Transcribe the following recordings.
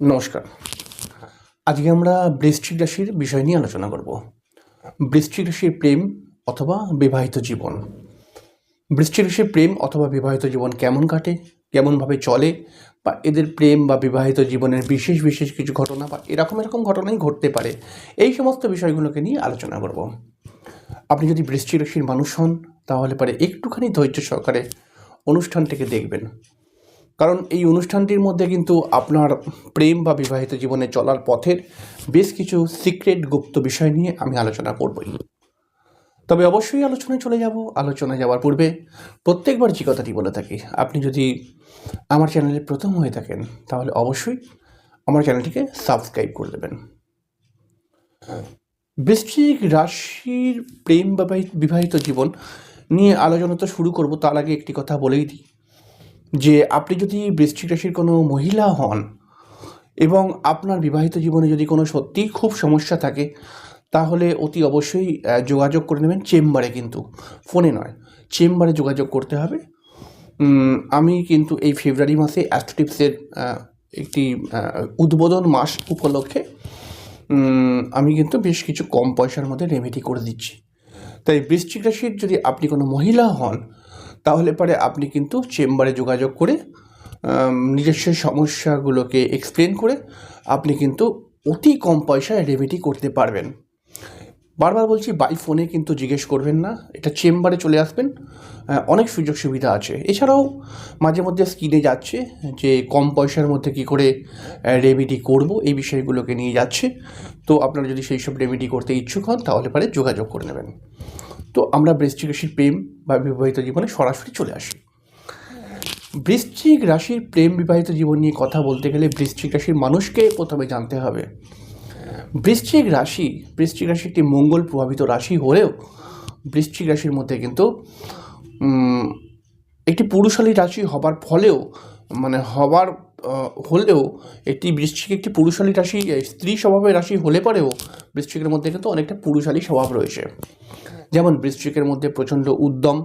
নমস্কার। আজকে আমরা বৃশ্চিক রাশির বিষয় নিয়ে আলোচনা করব। বৃশ্চিক রাশির প্রেম অথবা বিবাহিত জীবন। বৃশ্চিক রাশির প্রেম অথবা বিবাহিত জীবন কেমন কাটে, কেমনভাবে চলে, বা এদের প্রেম বা বিবাহিত জীবনের বিশেষ বিশেষ কিছু ঘটনা বা এরকম এরকম ঘটনাই ঘটতে পারে, এই সমস্ত বিষয়গুলোকে নিয়ে আলোচনা করব। আপনি যদি বৃশ্চিক রাশির মানুষ হন, তাহলে পারে একটুখানি ধৈর্য সহকারে অনুষ্ঠানটিকে দেখবেন। কারণ এই অনুষ্ঠানটির মধ্যে কিন্তু আপনার প্রেম বা বিবাহিত জীবনে চলার পথের বেশ কিছু সিক্রেট গুপ্ত বিষয় নিয়ে আমি আলোচনা করবই। তবে অবশ্যই আলোচনায় চলে যাব। আলোচনায় যাওয়ার পূর্বে প্রত্যেকবার যে কথাটি বলে থাকি, আপনি যদি আমার চ্যানেলে প্রথম হয়ে থাকেন, তাহলে অবশ্যই আমার চ্যানেলটিকে সাবস্ক্রাইব করে দেবেন। বৃশ্চিক রাশির প্রেম বা বিবাহিত জীবন নিয়ে আলোচনা তো শুরু করব, তার আগে একটি কথা বলেই দিই। যে আপনি যদি বৃশ্চিক রাশির কোনো মহিলা হন এবং আপনার বিবাহিত জীবনে যদি কোনো সত্যিই খুব সমস্যা থাকে, তাহলে অতি অবশ্যই যোগাযোগ করে নেবেন। চেম্বারে কিন্তু, ফোনে নয়, চেম্বারে যোগাযোগ করতে হবে। আমি কিন্তু এই ফেব্রুয়ারি মাসে অ্যাস্ট্রোটিপসের একটি উদ্বোধন মাস উপলক্ষে আমি কিন্তু বেশ কিছু কম পয়সার মধ্যে রেমেডি করে দিচ্ছি। তাই বৃশ্চিক রাশির যদি আপনি কোনো মহিলা হন তাহলে পরে আপনি কিন্তু চেম্বারে যোগাযোগ করে নিজস্ব সমস্যাগুলোকে এক্সপ্লেন করে আপনি কিন্তু অতি কম পয়সায় রেমেডি করতে পারবেন। বারবার বলছি বাই ফোনে কিন্তু জিজ্ঞেস করবেন না, এটা চেম্বারে চলে আসবেন অনেক সুযোগ সুবিধা আছে। এছাড়াও মাঝে মধ্যে স্কিনে যাচ্ছে যে কম পয়সার মধ্যে কী করে রেমেডি করব, এই বিষয়গুলোকে নিয়ে যাচ্ছে। তো আপনারা যদি সেই সব রেমেডি করতে ইচ্ছুক হন, তাহলে পরে যোগাযোগ করে নেবেন। তো আমরা বৃশ্চিক রাশির প্রেম বা বিবাহিত জীবনে সরাসরি চলে আসি। বৃশ্চিক রাশির প্রেম বিবাহিত জীবন নিয়ে কথা বলতে গেলে বৃশ্চিক রাশির মানুষকে প্রথমে জানতে হবে। বৃশ্চিক রাশি বৃশ্চিক রাশি একটি মঙ্গল প্রভাবিত রাশি হলেও বৃশ্চিক রাশির মধ্যে কিন্তু একটি পুরুষালী রাশি হবার ফলেও মানে হবার হলেও একটি বৃশ্চিক একটি পুরুষালী রাশি, স্ত্রী স্বভাবের রাশি হলে পরেও বৃশ্চিকের মধ্যে কিন্তু অনেকটা পুরুষালী স্বভাব রয়েছে। যেমন বৃশ্চিকের মধ্যে প্রচণ্ড উদ্যম,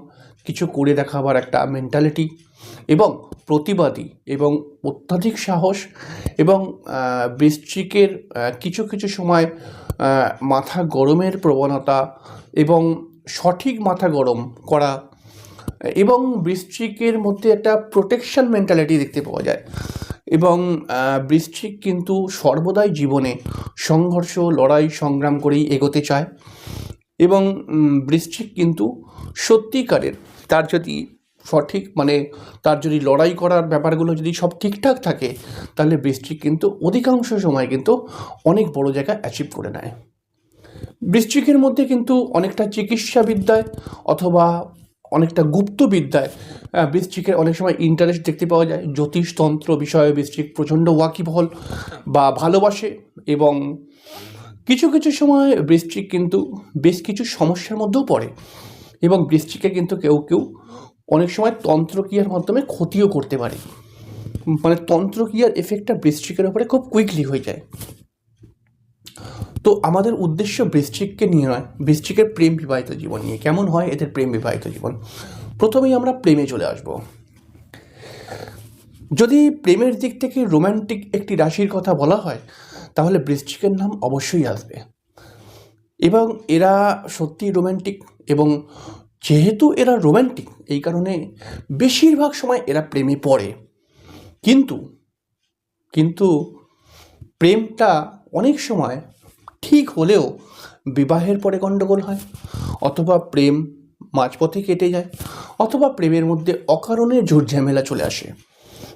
কিছু করে দেখাবার একটা মেন্টালিটি এবং প্রতিবাদী এবং অত্যাধিক সাহস এবং বৃশ্চিকের কিছু কিছু সময় মাথা গরমের প্রবণতা এবং সঠিক মাথা গরম করা এবং বৃশ্চিকের মধ্যে একটা প্রোটেকশন মেন্টালিটি দেখতে পাওয়া যায় এবং বৃশ্চিক কিন্তু সর্বদাই জীবনে সংঘর্ষ, লড়াই, সংগ্রাম করেই এগোতে চায়। এবং বৃশ্চিক কিন্তু সত্যিকারের তার যদি সঠিক মানে তার যদি লড়াই করার ব্যাপারগুলো যদি সব ঠিকঠাক থাকে তাহলে বৃশ্চিক কিন্তু অধিকাংশ সময় কিন্তু অনেক বড় জায়গা অ্যাচিভ করে নেয়। বৃশ্চিকের মধ্যে কিন্তু অনেকটা চিকিৎসা বিদ্যায় অথবা অনেকটা গুপ্ত বিদ্যায় আহ, বৃশ্চিকের অনেক সময় ইন্টারেস্ট দেখতে পাওয়া যায়। জ্যোতিষতন্ত্র বিষয়ে বৃশ্চিক প্রচণ্ড ওয়াকিবহল বা ভালোবাসে এবং কিছু কিছু সময় বৃশ্চিক কিন্তু বেশ কিছু সমস্যার মধ্যেও পড়ে এবং বৃশ্চিকে কিন্তু কেউ কেউ অনেক সময় তন্ত্রক্রিয়ার মাধ্যমে ক্ষতিও করতে পারে। মানে তন্ত্রক্রিয়ার এফেক্টটা বৃশ্চিকের উপরে খুব কুইকলি হয়ে যায়। তো আমাদের উদ্দেশ্য বৃশ্চিককে নিয়ে নয় বৃষ্টিকের প্রেম বিবাহিত জীবন নিয়ে। কেমন হয় এদের প্রেম বিবাহিত জীবন? প্রথমেই আমরা প্রেমে চলে আসব। যদি প্রেমের দিক থেকে রোমান্টিক একটি রাশির কথা বলা হয় তাহলে বৃশ্চিকের নাম অবশ্যই আসবে। এবং এরা সত্যি রোম্যান্টিক এবং যেহেতু এরা রোম্যান্টিক এই কারণে বেশিরভাগ সময় এরা প্রেমে পড়ে। কিন্তু কিন্তু প্রেমটা অনেক সময় ঠিক হলেও বিবাহের পরে গণ্ডগোল হয়, অথবা প্রেম মাঝপথে কেটে যায়, অথবা প্রেমের মধ্যে অকারণে ঝুট ঝামেলা চলে আসে।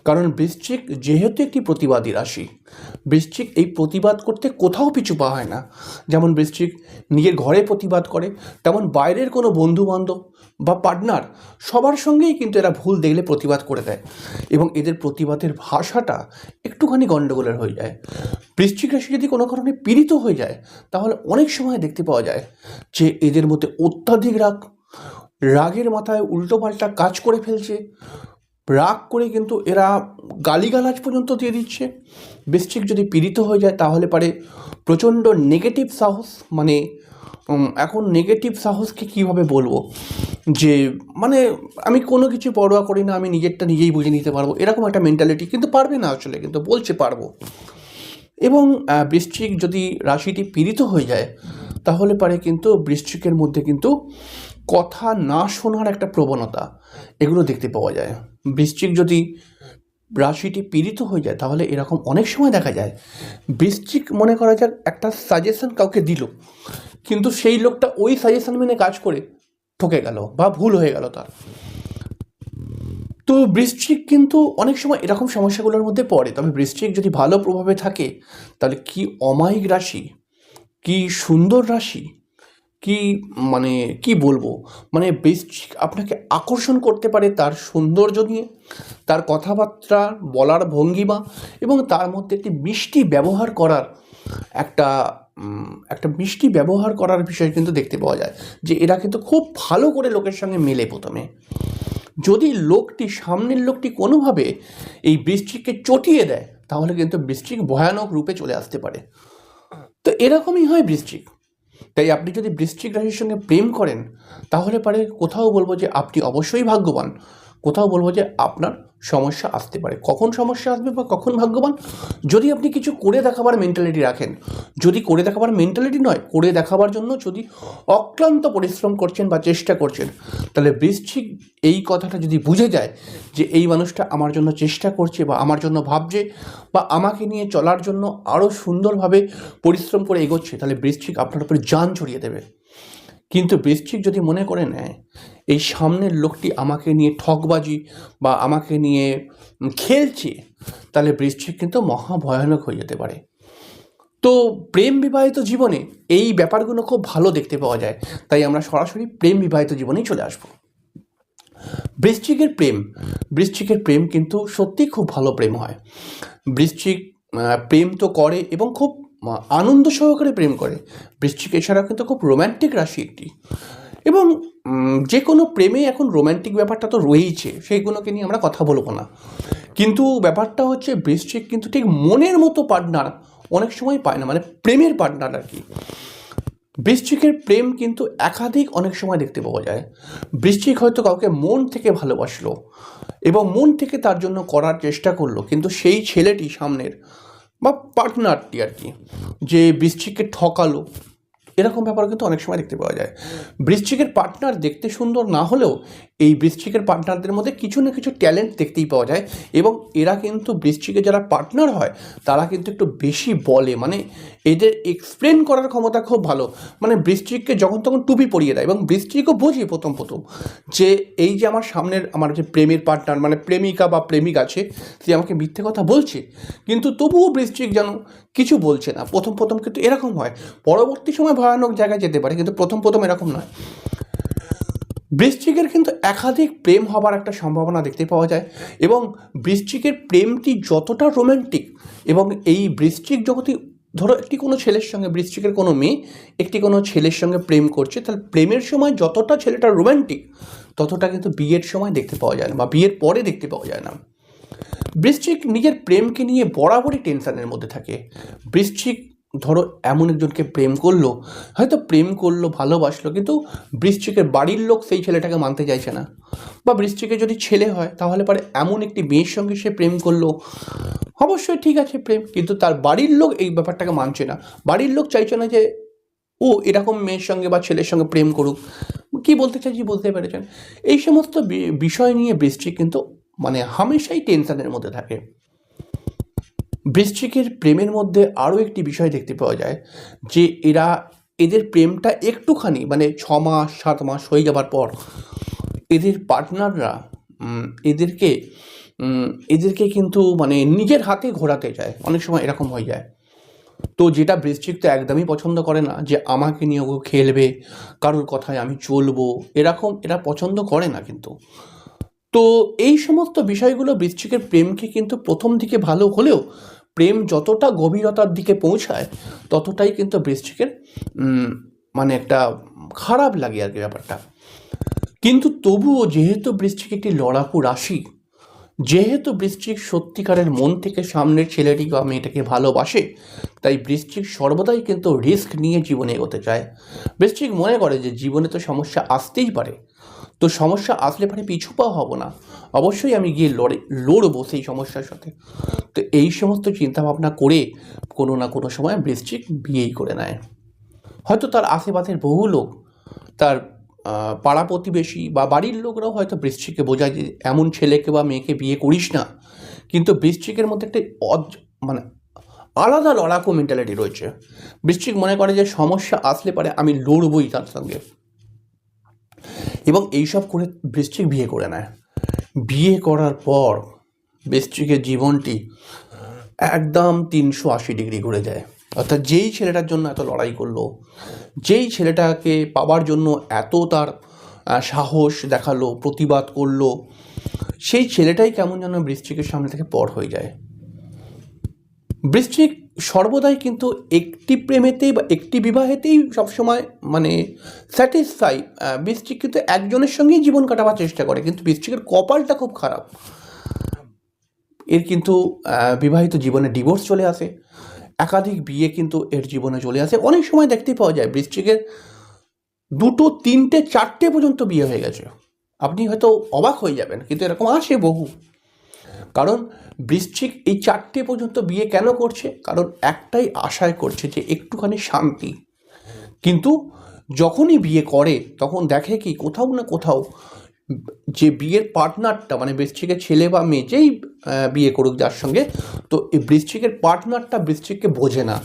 কারণ বৃশ্চিক যেহেতু একটি প্রতিবাদী রাশি, বৃশ্চিক এই প্রতিবাদ করতে কোথাও পিছু পা হয় না। যেমন বৃশ্চিক নিজের ঘরে প্রতিবাদ করে, তেমন বাইরের কোনো বন্ধু বান্ধব বা পার্টনার সবার সঙ্গেই কিন্তু এরা ভুল দেখলে প্রতিবাদ করে দেয় এবং এদের প্রতিবাদের ভাষাটা একটুখানি গণ্ডগোলের হয়ে যায়। বৃশ্চিক রাশি যদি কোনো কারণে পীড়িত হয়ে যায়, তাহলে অনেক সময় দেখতে পাওয়া যায় যে এদের মধ্যে অত্যাধিক রাগ, রাগের মাথায় উল্টোপাল্টা কাজ করে ফেলছে রাগ করে কিন্তু এরা গালিগালাজ পর্যন্ত দিয়ে দিচ্ছে। বৃশ্চিক যদি পীড়িত হয়ে যায় তাহলে পারে প্রচণ্ড নেগেটিভ সাহস। মানে এখন নেগেটিভ সাহসকে কীভাবে বলব? যে মানে আমি কোনো কিছু পরোয়া করি না, আমি নিজেরটা নিজেই বুঝে নিতে পারব। এরকম একটা মেন্টালিটি কিন্তু পারবে না আসলে, কিন্তু বলছে পারব। এবং বৃশ্চিক যদি রাশিটি পীড়িত হয়ে যায়, তাহলে পারে কিন্তু বৃশ্চিকের মধ্যে কিন্তু কথা না শোনার একটা প্রবণতা এগুলো দেখতে পাওয়া যায়। বৃশ্চিক যদি রাশিটি পীড়িত হয়ে যায়, তাহলে এরকম অনেক সময় দেখা যায়। বৃশ্চিক মনে করা যাক একটা সাজেশন কাউকে দিল, কিন্তু সেই লোকটা ওই সাজেশন মেনে কাজ করে ঠকে গেল বা ভুল হয়ে গেল তার। তো বৃশ্চিক কিন্তু অনেক সময় এরকম সমস্যাগুলোর মধ্যে পড়ে। তবে বৃশ্চিক যদি ভালো প্রভাবে থাকে, তাহলে কি অমায়িক রাশি, কি সুন্দর রাশি কি মানে কি বলব? মানে বৃশ্চিক আপনাকে আকর্ষণ করতে পারে তার সৌন্দর্য নিয়ে, তার কথাবার্তা বলার ভঙ্গিমা এবং তার মধ্যে একটি মিষ্টি ব্যবহার করার একটা একটা মিষ্টি ব্যবহার করার বিষয় কিন্তু দেখতে পাওয়া যায় যে এরা কিন্তু খুব ভালো করে লোকের সঙ্গে মেলে প্রথমে। যদি লোকটি, সামনের লোকটি কোনোভাবে এই বৃষ্টিকে চটিয়ে দেয়, তাহলে কিন্তু বৃষ্টিক ভয়ানক রূপে চলে আসতে পারে। তো এরকমই হয় বৃশ্চিক তাই আপনি যদি বৃশ্চিক রাশির সঙ্গে প্রেম করেন, তাহলে পারে কোথাও বলব যে আপনি অবশ্যই ভাগ্যবান। কোথাও বলব যে আপনার সমস্যা আসতে পারে। কখন সমস্যা আসবে বা কখন ভাগ্যবান? যদি আপনি কিছু করে দেখাবার মেন্টালিটি রাখেন, যদি করে দেখাবার মেন্টালিটি নয়, করে দেখাবার জন্য যদি অক্লান্ত পরিশ্রম করছেন বা চেষ্টা করছেন, তাহলে বৃশ্চিক এই কথাটা যদি বুঝে যায় যে এই মানুষটা আমার জন্য চেষ্টা করছে বা আমার জন্য ভাবছে বা আমাকে নিয়ে চলার জন্য আরও সুন্দরভাবে পরিশ্রম করে এগোচ্ছে, তাহলে বৃশ্চিক আপনার উপরে যান ছড়িয়ে দেবে। কিন্তু বৃশ্চিক যদি মনে করে নেয়, এই সামনের লোকটি আমাকে নিয়ে ঠকবাজি বা আমাকে নিয়ে খেলছে, তাহলে বৃশ্চিক কিন্তু মহা ভয়ানক হয়ে যেতে পারে। তো প্রেম বিবাহিত জীবনে এই ব্যাপারগুলো খুব ভালো দেখতে পাওয়া যায়, তাই আমরা সরাসরি প্রেম বিবাহিত জীবনেই চলে আসব। বৃশ্চিকের প্রেম বৃশ্চিকের প্রেম কিন্তু সত্যি খুব ভালো প্রেম হয়। বৃশ্চিক প্রেম তো করে এবং খুব আনন্দ সহকারে প্রেম করে। বৃশ্চিক এছাড়াও কিন্তু খুব রোম্যান্টিক রাশি একটি। এবং যে কোনো প্রেমে এখন রোম্যান্টিক ব্যাপারটা তো রয়েইছে, সেইগুলোকে নিয়ে আমরা কথা বলব না। কিন্তু ব্যাপারটা হচ্ছে, বৃশ্চিক কিন্তু ঠিক মনের মতো পার্টনার অনেক সময় পায় না মানে প্রেমের পার্টনার আর কি। বৃশ্চিকের প্রেম কিন্তু একাধিক অনেক সময় দেখতে পাওয়া যায়। বৃশ্চিক হয়তো কাউকে মন থেকে ভালোবাসলো এবং মন থেকে তার জন্য করার চেষ্টা করল, কিন্তু সেই ছেলেটি সামনের বা পার্টনারটি আর কি, যে বৃশ্চিককে ঠকালো, এরকম ব্যাপার কিন্তু অনেক সময় দেখতে পাওয়া যায়। বৃশ্চিকের পার্টনার দেখতে সুন্দর না হলেও এই বৃশ্চিকের পার্টনারদের মধ্যে কিছু না কিছু ট্যালেন্ট দেখতেই পাওয়া যায় এবং এরা কিন্তু বৃশ্চিকের যারা পার্টনার হয়, তারা কিন্তু একটু বেশি বলে। মানে এদের এক্সপ্লেন করার ক্ষমতা খুব ভালো। মানে বৃশ্চিককে যখন তখন টুপি পরিয়ে দেয় এবং বৃশ্চিকও বোঝে প্রথম প্রথম যে এই যে আমার সামনের আমার যে প্রেমের পার্টনার মানে প্রেমিকা বা প্রেমিক আছে, সে আমাকে মিথ্যে কথা বলছে। কিন্তু তবুও বৃশ্চিক যেন কিছু বলছে না। প্রথম প্রথম কিন্তু এরকম হয়। পরবর্তী সময় ভয়ানক জায়গায় যেতে পারে, কিন্তু প্রথম প্রথম এরকম নয়। বৃশ্চিকের কিন্তু একাধিক প্রেম হবার একটা সম্ভাবনা দেখতে পাওয়া যায় এবং বৃশ্চিকের প্রেমটি যতটা রোম্যান্টিক এবং এই বৃশ্চিক জগতে ধরো একটি কোনো ছেলের সঙ্গে, বৃশ্চিকের কোনো মেয়ে একটি কোনো ছেলের সঙ্গে প্রেম করছে, তাহলে প্রেমের সময় যতটা ছেলেটা রোম্যান্টিক ততটা কিন্তু বিয়ের সময় দেখতে পাওয়া যায় না বা বিয়ের পরে দেখতে পাওয়া যায় না। বৃশ্চিক নিজের প্রেমকে নিয়ে বরাবরই টেনশানের মধ্যে থাকে। বৃশ্চিক ধরো এমন একজনকে প্রেম করল, হয়তো প্রেম করল, ভালোবাসলো, কিন্তু বৃশ্চিকের বাড়ির লোক সেই ছেলেটাকে মানতে চাইছে না। বা বৃশ্চিকের যদি ছেলে হয়, তাহলে পরে এমন একটি মেয়ের সঙ্গে সে প্রেম করল। অবশ্যই ঠিক আছে প্রেম, কিন্তু তার বাড়ির লোক এই ব্যাপারটাকে মানছে না। বাড়ির লোক চাইছে না যে, ও এরকম মেয়ের সঙ্গে বা ছেলের সঙ্গে প্রেম করুক। কি বলতে চাইছি বুঝতে পেরেছেন? এই সমস্ত বিষয় নিয়ে বৃশ্চিক কিন্তু মানে হামেশাই টেনশনের মধ্যে থাকে। বৃশ্চিকের প্রেমের মধ্যে আরও একটি বিষয় দেখতে পাওয়া যায়, যে এরা এদের প্রেমটা একটুখানি মানে ছ মাস, সাত মাস হয়ে যাবার পর এদের পার্টনাররা এদেরকে এদেরকে কিন্তু মানে নিজের হাতে ঘোরাতে চায় অনেক সময় এরকম হয়ে যায়। তো যেটা বৃশ্চিক তো একদমই পছন্দ করে না, যে আমাকে নিয়ে ও খেলবে, কারোর কথায় আমি চলবো, এরকম এরা পছন্দ করে না কিন্তু। তো এই সমস্ত বিষয়গুলো বৃশ্চিকের প্রেমকে কিন্তু প্রথম দিকে ভালো হলেও প্রেম যতটা গভীরতার দিকে পৌঁছায়, ততটাই কিন্তু বৃশ্চিকের মানে একটা খারাপ লাগে আর কি ব্যাপারটা। কিন্তু তবুও যেহেতু বৃশ্চিক একটি লড়াকু রাশি, যেহেতু বৃশ্চিক সত্যিকারের মন থেকে সামনের ছেলেটি বা মেয়েটাকে ভালোবাসে, তাই বৃশ্চিক সর্বদাই কিন্তু রিস্ক নিয়ে জীবনে এগোতে চায়। বৃশ্চিক মনে করে যে জীবনে তো সমস্যা আসতেই পারে তো সমস্যা আসলে পরে পিছু পাওয়া হব না। অবশ্যই আমি গিয়ে লড়ে, লড়বো সেই সমস্যার সাথে। তো এই সমস্ত চিন্তাভাবনা করে কোনো না কোনো সময় বৃশ্চিক বিয়েই করে নেয়। হয়তো তার আশেপাশের বহু লোক, তার পাড়া প্রতিবেশী বা বাড়ির লোকরাও হয়তো বৃশ্চিককে বোঝায় যে এমন ছেলেকে বা মেয়েকে বিয়ে করিস না। কিন্তু বৃশ্চিকের মধ্যে একটা মানে আলাদা লড়াকু মেন্টালিটি রয়েছে। বৃশ্চিক মনে করে যে সমস্যা আসলে পারে আমি লড়বই তার সঙ্গে। এবং এইসব করে বৃশ্চিক বিয়ে করে নেয়। বিয়ে করার পর বৃশ্চিকের জীবনটি একদম তিনশো আশি ডিগ্রি ঘুরে যায়। অর্থাৎ যেই ছেলেটার জন্য এত লড়াই করল, যেই ছেলেটাকে পাওয়ার জন্য এত তার সাহস দেখাল, প্রতিবাদ করল, সেই ছেলেটাই কেমন যেন বৃশ্চিকের সামনে থেকে পর হয়ে যায়। বৃশ্চিক সর্বদাই কিন্তু একটি প্রেমেতেই বা একটি বিবাহেতেই সবসময় মানে স্যাটিসফাই বৃশ্চিক কিন্তু একজনের সঙ্গেই জীবন কাটাবার চেষ্টা করে, কিন্তু বৃশ্চিকের কপালটা খুব খারাপ। এর কিন্তু বিবাহিত জীবনে ডিভোর্স চলে আসে, একাধিক বিয়ে কিন্তু এর জীবনে চলে আসে। অনেক সময় দেখতে পাওয়া যায়, বৃশ্চিকের দুটো, তিনটে, চারটে পর্যন্ত বিয়ে হয়ে গেছে। আপনি হয়তো অবাক হয়ে যাবেন, কিন্তু এরকম আসে বহু। কারণ বৃশ্চিক এই চারটে পর্যন্ত বিয়ে কেন করছে? কারণ একটাই আশায় করছে যে একটুখানি শান্তি। কিন্তু যখনই বিয়ে করে, তখন দেখে কি কোথাও না কোথাও যে বিয়ের পার্টনারটা মানে বৃশ্চিকের ছেলে বা মেয়ে যেই বিয়ে করুক যার সঙ্গে, তো এই বৃশ্চিকের পার্টনারটা বৃশ্চিককে বোঝে না।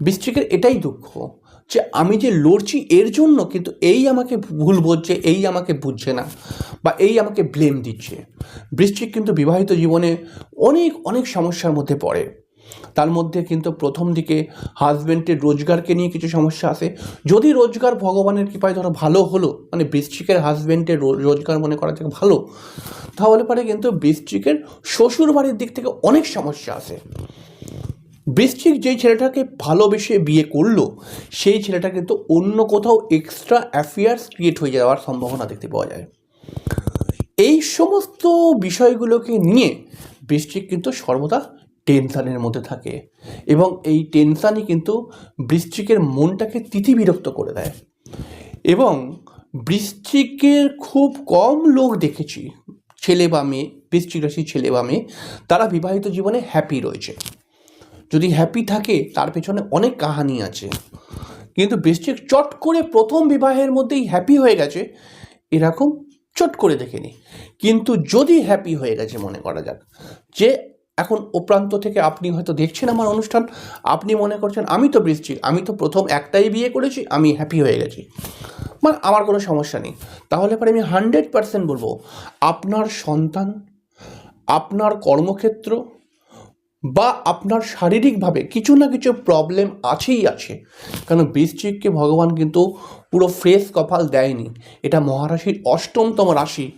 বৃশ্চিকের এটাই দুঃখ। যে আমি যে লড়ছি এর জন্য কিন্তু এই আমাকে ভুল বলছে, এই আমাকে বুঝছে না বা এই আমাকে ব্লেম দিচ্ছে। বৃশ্চিক কিন্তু বিবাহিত জীবনে অনেক অনেক সমস্যার মধ্যে পড়ে। তার মধ্যে কিন্তু প্রথম দিকে হাজব্যান্ডের রোজগারকে নিয়ে কিছু সমস্যা আসে যদি রোজগার ভগবানের কৃপায় ধরো ভালো হলো মানে বৃশ্চিকের হাজব্যান্ডের রোজগার মনে করা থেকে ভালো, তাহলে পরে কিন্তু বৃশ্চিকের শ্বশুর বাড়ির দিক থেকে অনেক সমস্যা আসে বৃশ্চিক যেই ছেলেটাকে ভালোবেসে বিয়ে করল, সেই ছেলেটা কিন্তু অন্য কোথাও এক্সট্রা অ্যাফেয়ার্স ক্রিয়েট হয়ে যাওয়ার সম্ভাবনা দেখতে পাওয়া যায়। এই সমস্ত বিষয়গুলোকে নিয়ে বৃশ্চিক কিন্তু সর্বদা টেনশানের মধ্যে থাকে এবং এই টেনশানই কিন্তু বৃশ্চিকের মনটাকে তিথিবিরক্ত করে দেয়। এবং বৃশ্চিকের খুব কম লোক দেখেছি, ছেলে বা মেয়ে, বৃশ্চিক রাশির ছেলে বা মেয়ে, তারা বিবাহিত জীবনে হ্যাপি রয়েছে। যদি হ্যাপি থাকে, তার পেছনে অনেক কাহানি আছে। কিন্তু বৃশ্চিক চট করে প্রথম বিবাহের মধ্যেই হ্যাপি হয়ে গেছে, এরকম চট করে দেখেনি। কিন্তু যদি হ্যাপি হয়ে গেছে, মনে করা যাক, যে এখন ও প্রান্ত থেকে আপনি হয়তো দেখছেন আমার অনুষ্ঠান, আপনি মনে করছেন, আমি তো বৃশ্চিক, আমি তো প্রথম একটাই বিয়ে করেছি, আমি হ্যাপি হয়ে গেছি। মানে আমার কোনো সমস্যা নেই। তাহলে পরে আমি হান্ড্রেড পার্সেন্ট বলব, আপনার সন্তান, আপনার কর্মক্ষেত্র বা আপনার শারীরিকভাবে কিছু না কিছু প্রবলেম আছেই আছে। কারণ বৃশ্চিককে ভগবান কিন্তু পুরো ফ্রেশ কপাল দেয়নি। এটা মহারাশির অষ্টমতম রাশি।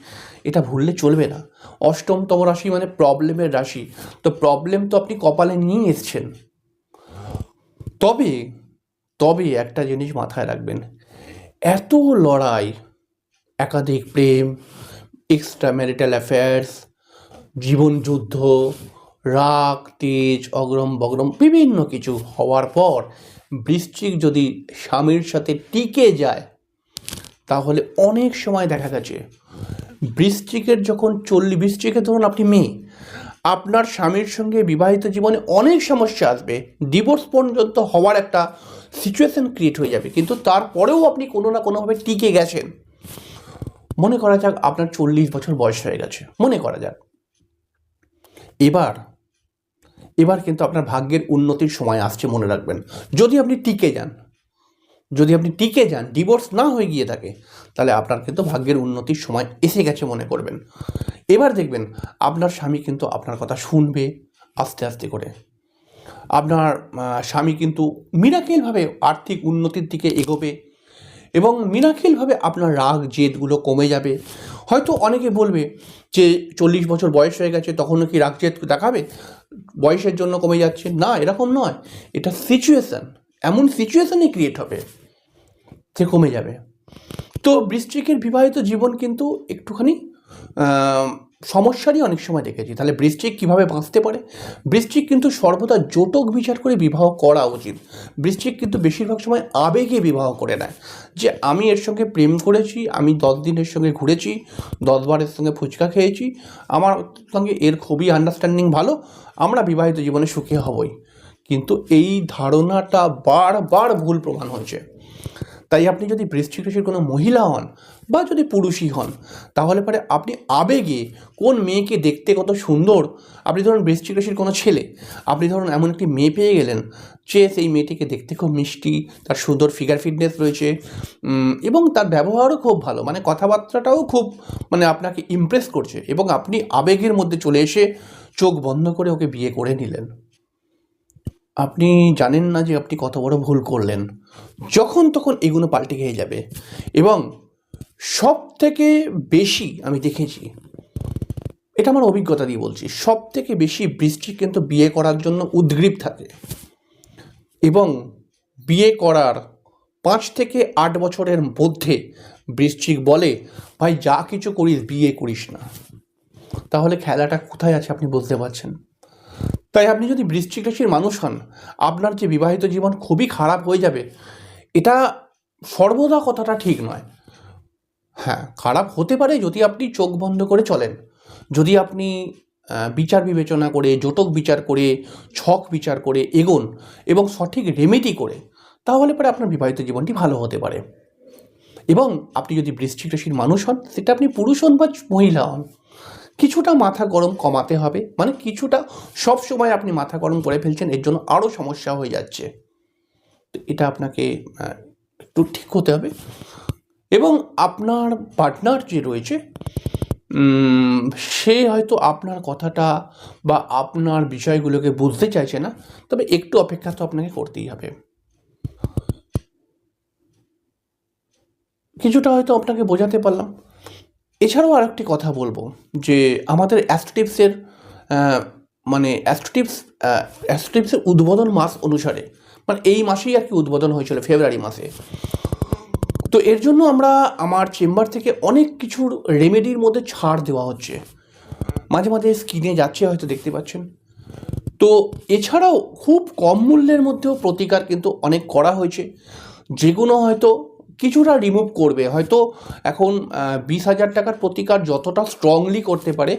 এটা ভুললে চলবে না। অষ্টমতম রাশি মানে প্রবলেমের রাশি। তো প্রবলেম তো আপনি কপালে নিয়ে এসছেন। তবে তবে একটা জিনিস মাথায় রাখবেন। এত লড়াই, একাধিক প্রেম এক্সট্রা ম্যারিটাল অ্যাফেয়ার্স জীবন যুদ্ধ রাগ, তেজ, অগ্রম, বগ্রম বিভিন্ন কিছু হওয়ার পর বৃশ্চিক যদি স্বামীর সাথে টিকে যায়, তাহলে অনেক সময় দেখা গেছে বৃশ্চিকের যখন চল্লিশ বৃশ্চিকের ধরুন আপনি মেয়ে, আপনার স্বামীর সঙ্গে বিবাহিত জীবনে অনেক সমস্যা আসবে ডিভোর্স পর্যন্ত হওয়ার একটা সিচুয়েশন ক্রিয়েট হয়ে যাবে, কিন্তু তারপরেও আপনি কোনো না কোনোভাবে টিকে গেছেন। মনে করা যাক আপনার চল্লিশ বছর বয়স হয়ে গেছে, মনে করা যাক। এবার এবার কিন্তু আপনার ভাগ্যের উন্নতির সময় আসছে, মনে রাখবেন। যদি আপনি টিকে যান, যদি আপনি টিকে যান ডিভোর্স না হয়ে গিয়ে থাকে, তাহলে আপনার কিন্তু ভাগ্যের উন্নতির সময় এসে গেছে মনে করবেন। এবার দেখবেন, আপনার স্বামী কিন্তু আপনার কথা শুনবে আস্তে আস্তে করে। আপনার স্বামী কিন্তু মিরাকেলভাবে আর্থিক উন্নতির দিকে এগোবে এবং মিরাকেলভাবে আপনার রাগ, জেদগুলো কমে যাবে। হয়তো অনেকে বলবে যে, চল্লিশ বছর বয়স হয়ে গেছে, তখনও কি রাগ, জেদ দেখাবে? বয়সের জন্য কমে যাচ্ছে। না, এরকম নয়। এটা সিচুয়েশান এমন সিচুয়েশানই ক্রিয়েট হবে সে কমে যাবে। তো বৃষ্টিকের বিবাহিত জীবন কিন্তু একটুখানি সমস্যারই অনেক সময় দেখেছি। তাহলে বৃশ্চিক কীভাবে বাঁচতে পারে? বৃশ্চিক কিন্তু সর্বদা জোটক বিচার করে বিবাহ করা উচিত। বৃশ্চিক কিন্তু বেশিরভাগ সময় আবেগে বিবাহ করে নেয়। যে আমি এর সঙ্গে প্রেম করেছি, আমি দশ দিনের সঙ্গে ঘুরেছি দশ বারের সঙ্গে ফুচকা খেয়েছি, আমার সঙ্গে এর খুবই আন্ডারস্ট্যান্ডিং ভালো, আমরা বিবাহিত জীবনে সুখী হবই। কিন্তু এই ধারণাটা বারবার ভুল প্রমাণ হয়েছে। তাই আপনি যদি বৃশ্চিক রাশির কোনো মহিলা হন বা যদি পুরুষই হন, তাহলে পরে আপনি আবেগে কোন মেয়েকে দেখতে কত সুন্দর? আপনি ধরুন বৃশ্চিক রাশির কোনো ছেলে, আপনি ধরুন এমন একটি মেয়ে পেয়ে গেলেন যে সেই মেয়েটিকে দেখতে খুব মিষ্টি, তার সুন্দর ফিগার ফিটনেস রয়েছে এবং তার ব্যবহারও খুব ভালো মানে কথাবার্তাটাও খুব মানে আপনাকে ইমপ্রেস করছে, এবং আপনি আবেগের মধ্যে চলে এসে চোখ বন্ধ করে ওকে বিয়ে করে নিলেন। আপনি জানেন না যে আপনি কত বড় ভুল করলেন। যখন তখন এগুলো পাল্টে খেয়ে যাবে। এবং সব থেকে বেশি আমি দেখেছি, এটা আমার অভিজ্ঞতা দিয়ে বলছি সব থেকে বেশি বৃষ্টি কিন্তু বিয়ে করার জন্য উদ্গ্রীব থাকে। এবং বিয়ে করার পাঁচ থেকে আট বছরের মধ্যে বৃশ্চিক বলে, ভাই, যা কিছু করিস বিয়ে করিস না। তাহলে খেলাটা কোথায় আছে আপনি বুঝতে পারছেন? তাই আপনি যদি বৃশ্চিক রাশির মানুষ হন, আপনার যে বিবাহিত জীবন খুবই খারাপ হয়ে যাবে, এটা সর্বদা কথাটা ঠিক নয়। হ্যাঁ খারাপ হতে পারে যদি আপনি চোখ বন্ধ করে চলেন। যদি আপনি বিচার বিবেচনা করে, জটক বিচার করে, ছক বিচার করে এগোন এবং সঠিক রেমেডি করে, তাহলে পরে আপনার বিবাহিত জীবনটি ভালো হতে পারে। এবং আপনি যদি বৃশ্চিক রাশির মানুষ হন, সেটা আপনি পুরুষ হন বা মহিলা হন কিছুটা মাথা গরম কমাতে হবে। মানে কিছুটা সব সময় আপনি মাথা গরম করে ফেলছেন, এর জন্য আরও সমস্যা হয়ে যাচ্ছে। তো এটা আপনাকে একটু ঠিক হতে হবে। এবং আপনার পার্টনার যে রয়েছে সে হয়তো আপনার কথাটা বা আপনার বিষয়গুলোকে বুঝতে চাইছে না, তবে একটু অপেক্ষা তো আপনাকে করতেই হবে। কিছুটা হয়তো আপনাকে বোঝাতে পারলাম। এছাড়াও আরেকটি কথা বলব যে আমাদের অ্যাস্ট্রোটিপসের মানে অ্যাস্ট্রোটিপস অ্যাস্ট্রোটিপসের উদ্বোধন মাস অনুসারে মানে এই মাসেই আর কি উদ্বোধন হয়েছিল, ফেব্রুয়ারি মাসে। তো এর জন্য আমরা আমার চেম্বার থেকে অনেক কিছুর রেমেডির মধ্যে ছাড় দেওয়া হচ্ছে। মাঝে মাঝে স্কিনে যাচ্ছে, হয়তো দেখতে পাচ্ছেন। তো এছাড়াও খুব কম মূল্যের মধ্যেও প্রতিকার কিন্তু অনেক করা হয়েছে। যেগুলো হয়তো কিছুটা রিমুভ করবে। হয়তো এখন বিশ হাজার টাকার প্রতিকার যতটা স্ট্রংলি করতে পারে,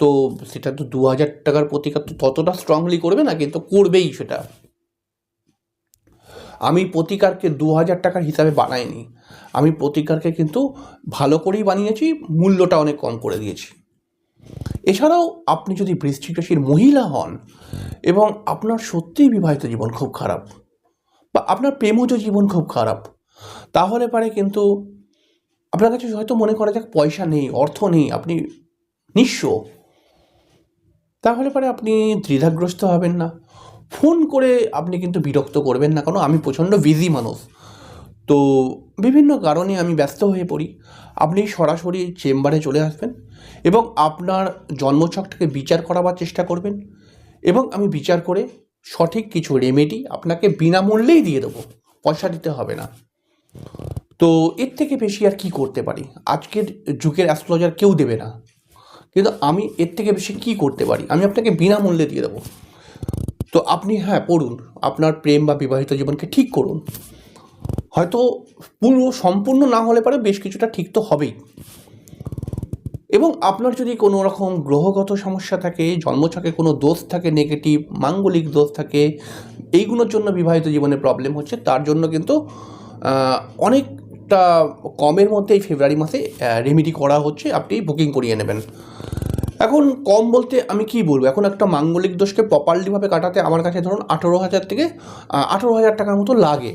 তো সেটা তো দু হাজার টাকার প্রতিকার তো ততটা স্ট্রংলি করবে না, কিন্তু করবেই সেটা। আমি প্রতিকারকে দু হাজার টাকার হিসাবে বানাইনি। আমি প্রতিকারকে কিন্তু ভালো করেই বানিয়েছি, মূল্যটা অনেক কম করে দিয়েছি। এছাড়াও আপনি যদি বৃশ্চিক রাশির মহিলা হন এবং আপনার সত্যিই বিবাহিত জীবন খুব খারাপ বা আপনার প্রেমজ জীবন খুব খারাপ তাহলে পারে কিন্তু আপনার কাছে হয়তো মনে করা যাক পয়সা নেই, অর্থ নেই, আপনি নিঃস্ব। তাহলে পরে আপনি দ্বিধাগ্রস্ত হবেন না। ফোন করে আপনি কিন্তু বিরক্ত করবেন না, কারণ আমি প্রচণ্ড বিজি মানুষ। তো বিভিন্ন কারণে আমি ব্যস্ত হয়ে পড়ি। আপনি সরাসরি চেম্বারে চলে আসবেন এবং আপনার জন্মছকটাকে বিচার করাবার চেষ্টা করবেন এবং আমি বিচার করে সঠিক কিছু রেমেডি আপনাকে বিনামূল্যেই দিয়ে দেবো। পয়সা দিতে হবে না। তো এর থেকে বেশি আর কি করতে পারি? আজকের যুগের অ্যাস্ট্রোলজার কেউ দেবে না। কিন্তু আমি এর থেকে বেশি কি করতে পারি? আমি আপনাকে বিনামূল্যে দিয়ে দেবো। তো আপনি হ্যাঁ পড়ুন। আপনার প্রেম বা বিবাহিত জীবনকে ঠিক করুন। হয়তো পুরো সম্পূর্ণ না হলে পারে বেশ কিছুটা ঠিক তো হবেই। এবং আপনার যদি কোনো রকম গ্রহগত সমস্যা থাকে, জন্মছকে কোনো দোষ থাকে নেগেটিভ মাঙ্গলিক দোষ থাকে, এইগুলোর জন্য বিবাহিত জীবনে প্রবলেম হচ্ছে, তার জন্য কিন্তু অনেকটা কমের মধ্যে এই ফেব্রুয়ারি মাসে রেমেডি করা হচ্ছে, আপনি বুকিং করিয়ে নেবেন। এখন কম বলতে আমি কি বলব? এখন একটা মাঙ্গলিক দোষকে প্রপারলিভাবে কাটাতে আমার কাছে ধরুন আঠেরো হাজার থেকে আঠেরো হাজার টাকার মতো লাগে।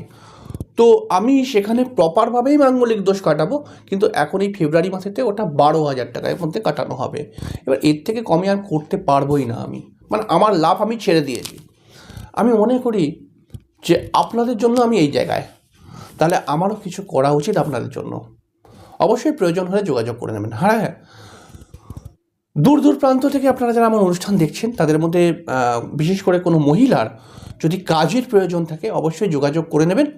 তো আমি সেখানে প্রপারভাবেই মাঙ্গলিক দোষ কাটাবো, কিন্তু এখন এই ফেব্রুয়ারি মাসেতে ওটা বারো হাজার টাকার মধ্যে কাটানো হবে। এবার এর থেকে কমে আর করতে পারবোই না আমি। মানে আমার লাভ আমি ছেড়ে দিয়েছি। আমি মনে করি যে আপনাদের জন্য আমি এই জায়গায় তাহলে আমারও কিছু করা উচিত আপনাদের জন্য। অবশ্যই প্রয়োজন হলে যোগাযোগ করে নেবেন। হ্যাঁ হ্যাঁ। দূর দূর প্রান্ত থেকে আপনারা যারা আমার অনুষ্ঠান দেখছেন, তাদের মধ্যে বিশেষ করে কোনো মহিলার যদি কাজের প্রয়োজন থাকে, অবশ্যই যোগাযোগ করে নেবেন।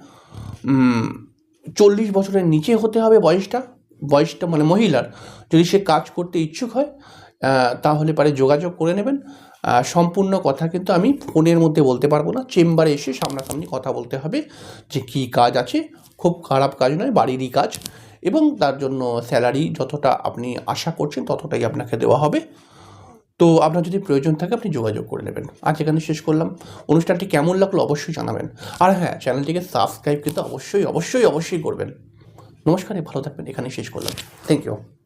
চল্লিশ বছরের নিচে হতে হবে বয়সটা। বয়সটা মানে মহিলার। যদি সে কাজ করতে ইচ্ছুক হয় তাহলে পারে যোগাযোগ করে নেবেন। সম্পূর্ণ কথা কিন্তু আমি ফোনের মধ্যে বলতে পারব না। চেম্বারে এসে সামনাসামনি কথা বলতে হবে যে কী কাজ আছে। খুব খারাপ কাজ নয়, বাড়িরই কাজ এবং তার জন্য স্যালারি যতটা আপনি আশা করছেন ততটাই আপনাকে দেওয়া হবে। তো আপনার যদি প্রয়োজন থাকে আপনি যোগাযোগ করে নেবেন। আজ এখানে শেষ করলাম। অনুষ্ঠানটি কেমন লাগল অবশ্যই জানাবেন। আর হ্যাঁ চ্যানেলটিকে সাবস্ক্রাইব কিন্তু অবশ্যই অবশ্যই অবশ্যই করবেন। নমস্কার, ভালো থাকবেন। এখানে শেষ করলাম। Thank you